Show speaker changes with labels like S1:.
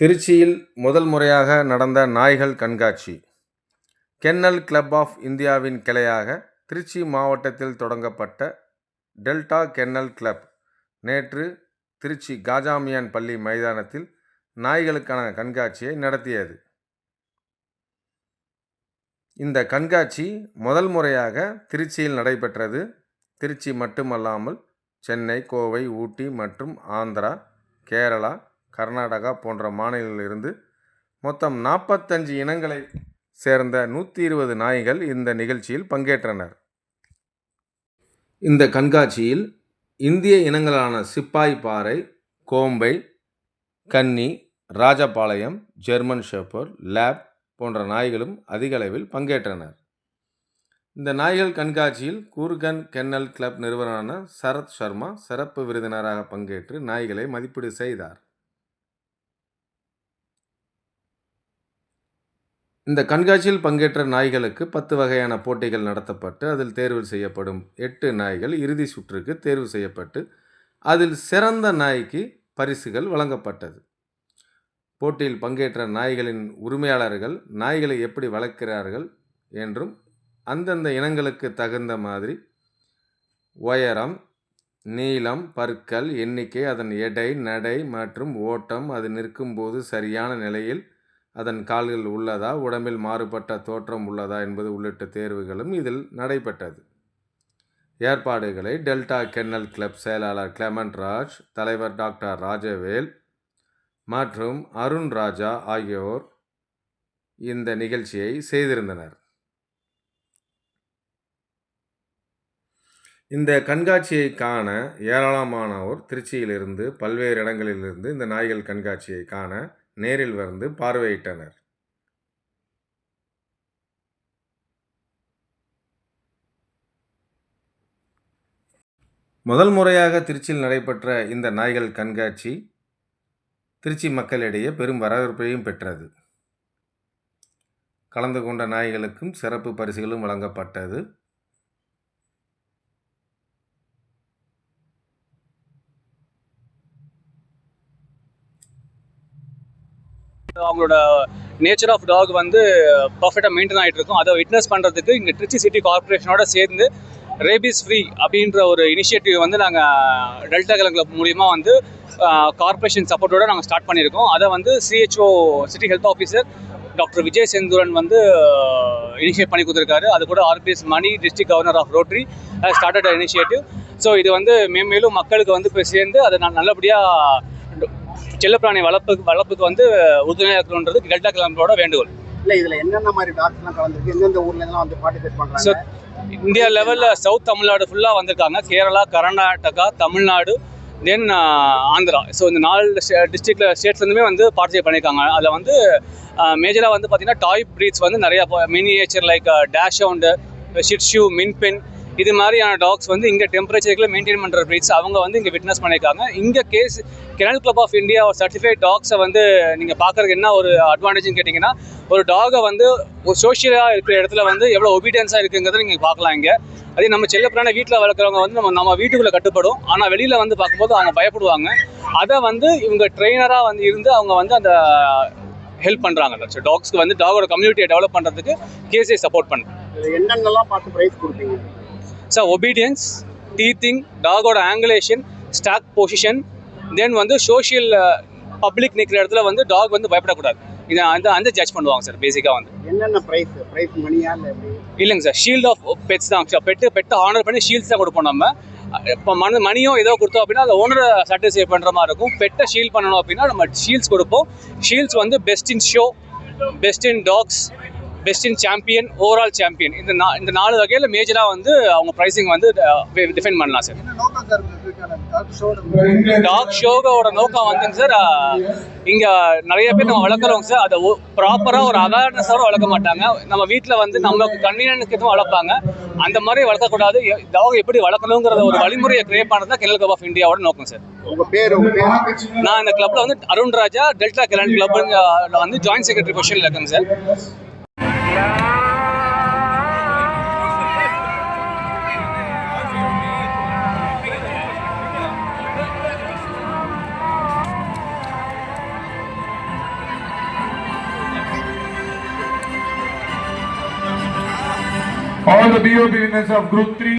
S1: திருச்சியில் முதல் முறையாக நடந்த நாய்கள் கண்காட்சி. கென்னல் கிளப் ஆஃப் இந்தியாவின் கிளையாக திருச்சி மாவட்டத்தில் தொடங்கப்பட்ட டெல்டா கென்னல் கிளப் நேற்று திருச்சி காஜாமியான் பள்ளி மைதானத்தில் நாய்களுக்கான கண்காட்சியை நடத்தியது. இந்த கண்காட்சி முதல் முறையாக திருச்சியில் நடைபெற்றது. திருச்சி மட்டுமல்லாமல் சென்னை கோவை ஊட்டி மற்றும் ஆந்திரா கேரளா கர்நாடகா போன்ற மாநிலங்களிலிருந்து மொத்தம் நாற்பத்தஞ்சு இனங்களை சேர்ந்த நூற்றி இருபது நாய்கள் இந்த நிகழ்ச்சியில் பங்கேற்றனர். இந்த கண்காட்சியில் இந்திய இனங்களான சிப்பாய் பாறை கோம்பை கன்னி ராஜபாளையம் ஜெர்மன் ஷெப்பர் லேப் போன்ற நாய்களும் அதிக அளவில் பங்கேற்றனர். இந்த நாய்கள் கண்காட்சியில் கூர்கன் கென்னல் கிளப் நிறுவனரான சரத் சர்மா சிறப்பு விருந்தினராக பங்கேற்று நாய்களை மதிப்பீடு செய்தார். இந்த கண்காட்சியில் பங்கேற்ற நாய்களுக்கு பத்து வகையான போட்டிகள் நடத்தப்பட்டு அதில் தேர்வு செய்யப்படும் எட்டு நாய்கள் இறுதி சுற்றுக்கு தேர்வு செய்யப்பட்டு அதில் சிறந்த நாய்க்கு பரிசுகள் வழங்கப்பட்டது. போட்டியில் பங்கேற்ற நாய்களின் உரிமையாளர்கள் நாய்களை எப்படி வளர்க்கிறார்கள் என்றும் அந்தந்த இனங்களுக்கு தகுந்த மாதிரி உயரம் நீளம் பற்கள் எண்ணிக்கை அதன் எடை நடை மற்றும் ஓட்டம் அது நிற்கும்போது சரியான நிலையில் அதன் கால்கள் உள்ளதா? உடம்பில் மாறுபட்ட தோற்றம் உள்ளதா? என்பது உள்ளிட்ட தேர்வுகளும் இதில் நடைபெற்றது. ஏற்பாடுகளை டெல்டா கென்னல் கிளப் செயலாளர் கிளமண்ட் ராஜ் தலைவர் டாக்டர் ராஜவேல் மற்றும் அருண் ராஜா ஆகியோர் இந்த நிகழ்ச்சியை செய்திருந்தனர். இந்த கண்காட்சியை காண ஏராளமானோர் திருச்சியிலிருந்து பல்வேறு இடங்களிலிருந்து இந்த நாய்கள் கண்காட்சியை காண நேரில் வந்து பார்வையிட்டனர். முதல் முறையாக திருச்சியில் நடைபெற்ற இந்த நாய்கள் கண்காட்சி திருச்சி மக்களிடையே பெரும் வரவேற்பையும் பெற்றது. கலந்து கொண்ட நாய்களுக்கும் சிறப்பு பரிசுகளும் வழங்கப்பட்டது.
S2: அவங்களோட நேச்சர் ஆஃப் டாக் வந்து பர்ஃபெக்டாக மெயின்டைன் ஆகிட்டு இருக்கும். அதை விட்னஸ் பண்ணுறதுக்கு இங்கே திருச்சி சிட்டி கார்ப்பரேஷனோட சேர்ந்து ரேபிஸ் ஃப்ரீ அப்படின்ற ஒரு இனிஷியேட்டிவ் வந்து நாங்கள் டெல்டா கிழங்குல மூலியமாக மூலிமா வந்து கார்ப்பரேஷன் சப்போர்ட்டோட நாங்கள் ஸ்டார்ட் பண்ணியிருக்கோம். அதை வந்து CHO city health officer doctor Vijay Senthuran வந்து இனிஷியேட் பண்ணி கொடுத்துருக்காரு. அது கூட RPS money district governor of rotary started initiative so இது வந்து மேம்மேலும் மக்களுக்கு வந்து போய் சேர்ந்து அதை நான் நல்லபடியாக செல்லப்பிராணி வளர்ப்புக்கு வளர்ப்புக்கு வந்து உறுதுணையாக இருக்கணுன்றது டெல்டா கிளம்போட வேண்டுகோள்.
S3: இல்ல இதுல என்னென்ன மாதிரி டாக்டர்ஸ் எல்லாம் கலந்துருக்கு? எந்தெந்த ஊர்ல எல்லாம் வந்து பார்ட்டிசிபேட்
S2: ஸோ
S3: பண்றாங்க
S2: இந்தியா லெவலில் சவுத் தமிழ்நாடு ஃபுல்லாக வந்திருக்காங்க. கேரளா கர்நாடகா தமிழ்நாடு தென் ஆந்திரா. ஸோ இந்த நாலு டிஸ்ட்ரிக்டில் ஸ்டேட்ஸ்லேருந்துமே வந்து பார்ட்டிசிபேட் பண்ணியிருக்காங்க அதில் வந்து மேஜராக வந்து பார்த்தீங்கன்னா டாய் ப்ரீட்ஸ் வந்து நிறையா miniature like dachshund shih tzu மின்பென் இது மாதிரியான டாக்ஸ் வந்து இங்கே டெம்பரேச்சர்களை மெயின்டைன் பண்ணுற ப்ரீட்ஸ் அவங்க வந்து இங்கே விட்னஸ் பண்ணியிருக்காங்க. இங்கே case kennel club of India certified டாக்ஸை வந்து நீங்கள் பார்க்குறதுக்கு என்ன ஒரு அட்வான்டேஜ்னு கேட்டிங்கன்னா ஒரு டாகை வந்து ஒரு சோஷியலாக இருக்கிற இடத்துல வந்து எவ்வளோ ஒபீடியன்ஸாக இருக்குங்கிறத நீங்கள் பார்க்கலாம் இங்கே. அதே நம்ம செல்லப்பிரான வீட்டில் வளர்க்குறவங்க வந்து நம்ம நம்ம வீட்டுக்குள்ளே கட்டுப்படும். ஆனால் வெளியில் வந்து பார்க்கும்போது அவங்க பயப்படுவாங்க. அதை வந்து இவங்க ட்ரெயினராக வந்து இருந்து அவங்க வந்து அந்த ஹெல்ப் பண்ணுறாங்க ஸோ டாக்ஸ்க்கு வந்து டாகோட கம்யூனிட்டியை டெவலப் பண்ணுறதுக்கு கேஸை சப்போர்ட்
S3: பண்ணுறாங்க என்னென்னலாம் பார்த்து ப்ரைஸ் கொடுப்பீங்க.
S2: ஸோ ஒபீடியன்ஸ் டீத்திங் டாகோட ஆங்குலேஷன் ஸ்டாக் பொசிஷன் தென் வந்து சோஷியல் பப்ளிக் நிற்கிற இடத்துல வந்து டாக் வந்து பயப்படக்கூடாது. இதை அந்த அந்த ஜட்ஜ் பண்ணுவாங்க சார் பேசிக்காக வந்து.
S3: என்னென்ன பிரைஸ் பிரைஸ் மணியா
S2: இல்லைங்க சார் ஷீல்ட் ஆஃப் பெட்ஸ் தான். பெட்டு பெட்டை ஆனர் பண்ணி ஷீல்ட்ஸ் தான் கொடுப்போம் நம்ம. இப்போ மணி மணியும் ஏதோ கொடுத்தோம் அப்படின்னா அதை ஓனரை சாட்டிஸ்ஃபை பண்ணுற மாதிரி இருக்கும். பெட்டை ஷீல் பண்ணணும் அப்படின்னா நம்ம ஷீல்ட்ஸ் கொடுப்போம். ஷீல்ட்ஸ் வந்து best in show best in dogs best in champion overall champion இந்த நா இந்த நாலு வகையில் மேஜராக வந்து அவங்க ப்ரைஸிங் வந்து டிஃபைன் பண்ணலாம் சார் டாக் ஷோவோட நோக்கம் வந்துங்க சார் இங்கே நிறைய பேர் நம்ம வளர்க்குறோங்க சார் அதை ப்ராப்பராக ஒரு அவேர்னஸோட வளர்க்க மாட்டாங்க. நம்ம வீட்டில் வந்து நமக்கு கன்வீனியன்ஸ்க்கு எதுவும் வளர்ப்பாங்க. அந்த மாதிரி வளர்க்கக்கூடாது. டாக் எப்படி வளர்க்கணுங்கிறத ஒரு வழிமுறையை கிரியேட் பண்ணுறது தான் கெனல் கிளப் ஆஃப் இந்தியாவோட நோக்கம் சார்
S3: உங்க பேர் உங்க பேர்
S2: நான் இந்த கிளப்ல வந்து அருண் ராஜா டெல்டா கெலன் கிளப் வந்து ஜாயின்ட் செக்ரட்டரி பொசிஷனில் இருக்கேங்க sir
S4: All the BOP winners of Group 3